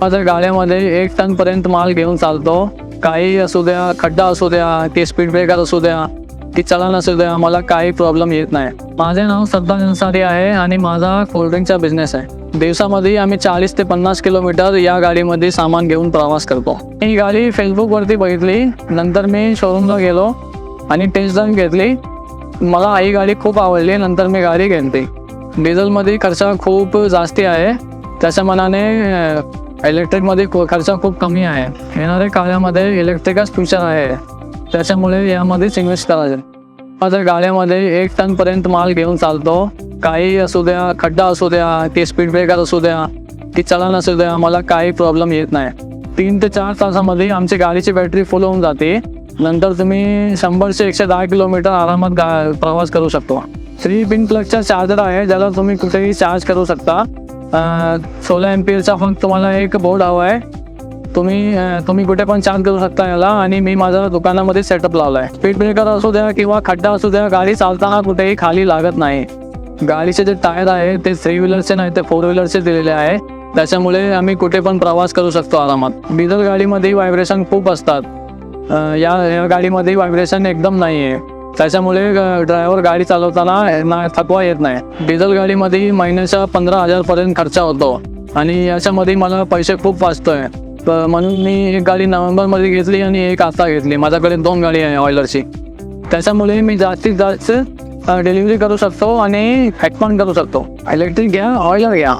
माझ्या गाड्यामध्ये एक टन पर्यंत माल घेऊन चालतो. काही असू द्या खड्डा असू द्या की स्पीड ब्रेकर असू द्या की चलन असू द्या मला काही प्रॉब्लेम येत नाही. माझे नाव सद्दाम अन्सारी आहे आणि माझा कोल्ड्रिंकचा बिझनेस आहे. दिवसामध्ये आम्ही चाळीस ते पन्नास किलोमीटर या गाडीमध्ये सामान घेऊन प्रवास करतो. ही गाडी फेसबुकवरती बघितली नंतर मी शोरूमला गेलो आणि टेस्ट ड्राईव्ह घेतली. मला ही गाडी खूप आवडली नंतर मी गाडी घेतली. डिझेलमध्ये खर्च खूप जास्ती आहे. त्याच्या मनाने इलेक्ट्रिकमध्ये खर्च खूप कमी आहे. येणाऱ्या काळामध्ये इलेक्ट्रिकच फ्युचर आहे. त्याच्यामुळे यामध्येच इन्व्हेस्ट करायचे. माझ्या गाड्यामध्ये एक टनपर्यंत माल घेऊन चालतो. काही असू द्या खड्डा असू द्या की स्पीड ब्रेकर असू द्या की चलन असू द्या मला काही प्रॉब्लेम येत नाही. तीन ते चार तासामध्ये आमची गाडीची बॅटरी फुल होऊन जाते. नंतर तुम्ही शंभरशे एकशे दहा किलोमीटर आरामात गा प्रवास करू शकतो. थ्री पिन प्लगचा चार्जर आहे ज्याला तुम्ही कुठेही चार्ज करू शकता. सोळा एम पी एलचा फक्त तुम्हाला एक बोर्ड हवा आहे. तुम्ही तुम्ही कुठे पण चार्ज करू शकता याला आणि मी माझ्या दुकानामध्ये सेटअप लावला आहे स्पीड ब्रेकर असू द्या किंवा खड्डा असू द्या गाडी चालताना कुठेही खाली लागत नाही. गाडीचे जे टायर आहे ते थ्री व्हीलरचे नाही ते फोर व्हीलरचे दिलेले आहे. त्याच्यामुळे आम्ही कुठे पण प्रवास करू शकतो आरामात. डिझेल गाडीमध्ये व्हायब्रेशन खूप असतात. या या गाडीमध्ये व्हायब्रेशन एकदम नाही आहे त्याच्यामुळे ड्रायव्हर गाडी चालवताना ना थकवा येत नाही. डिझेल गाडीमध्ये महिन्याच्या पंधरा हजारपर्यंत खर्च होतो. आणि याच्यामध्ये मला पैसे खूप वाचतोय. तर म्हणून मी एक गाडी नोव्हेंबरमध्ये घेतली आणि एक आता घेतली. माझ्याकडे दोन गाडी आहे ऑयलरची. त्याच्यामुळे मी जास्तीत जास्त डिलिव्हरी करू शकतो आणि हॅक पण करू शकतो. इलेक्ट्रिक घ्या ऑयलर घ्या.